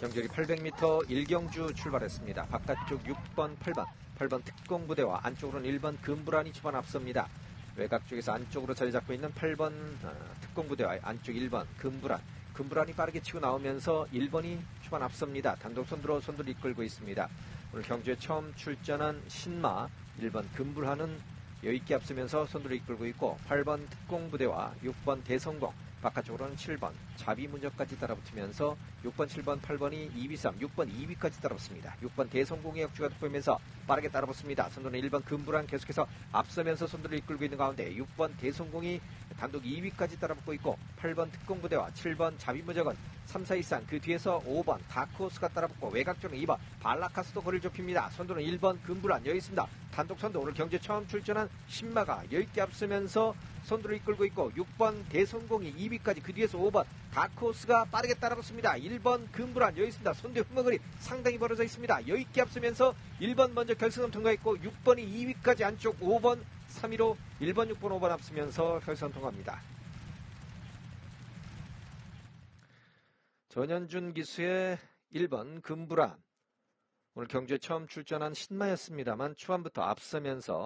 경주리 800m 일경주 출발했습니다. 바깥쪽 6번, 8번, 8번 특공부대와 안쪽으로는 1번 금불안이 초반 앞섭니다. 외곽 쪽에서 안쪽으로 자리 잡고 있는 8번 어, 특공부대와 안쪽 1번 금불안. 금불안이 빠르게 치고 나오면서 1번이 초반 앞섭니다. 단독 선두로 선두를 이끌고 있습니다. 오늘 경주에 처음 출전한 신마 1번 금불안은 여유있게 앞서면서 선두를 이끌고 있고 8번 특공부대와 6번 대성공 바깥쪽으로는 7번 자비문적까지 따라붙으면서 6번, 7번, 8번이 2위 3, 6번, 2위까지 따라붙습니다. 6번 대성공의 역주가 돋보이면서 빠르게 따라붙습니다. 선두는 1번 금불안 계속해서 앞서면서 선두를 이끌고 있는 가운데 6번 대성공이 단독 2위까지 따라붙고 있고 8번 특공부대와 7번 자비무적은 3, 4, 2, 3, 그 뒤에서 5번 다크호스가 따라붙고 외곽쪽은 2번 발라카스도 거리를 좁힙니다. 선두는 1번 금불안 여기 있습니다. 단독 선두 오늘 경제 처음 출전한 신마가 여유있게 앞서면서 선두를 이끌고 있고 6번 대성공이 2위까지 그 뒤에서 5번 다크호스가 빠르게 따라붙습니다. 1번 금불안 여기 있습니다. 선두 흠거리 상당히 벌어져 있습니다. 여유있게 앞서면서 1번 먼저 결승선 통과했고 6번이 2위까지 안쪽 5번 3위로 1번, 6번, 5번 앞서면서 결선 통과합니다. 전현준 기수의 1번 금불안 오늘 경주에 처음 출전한 신마였습니다만 초반부터 앞서면서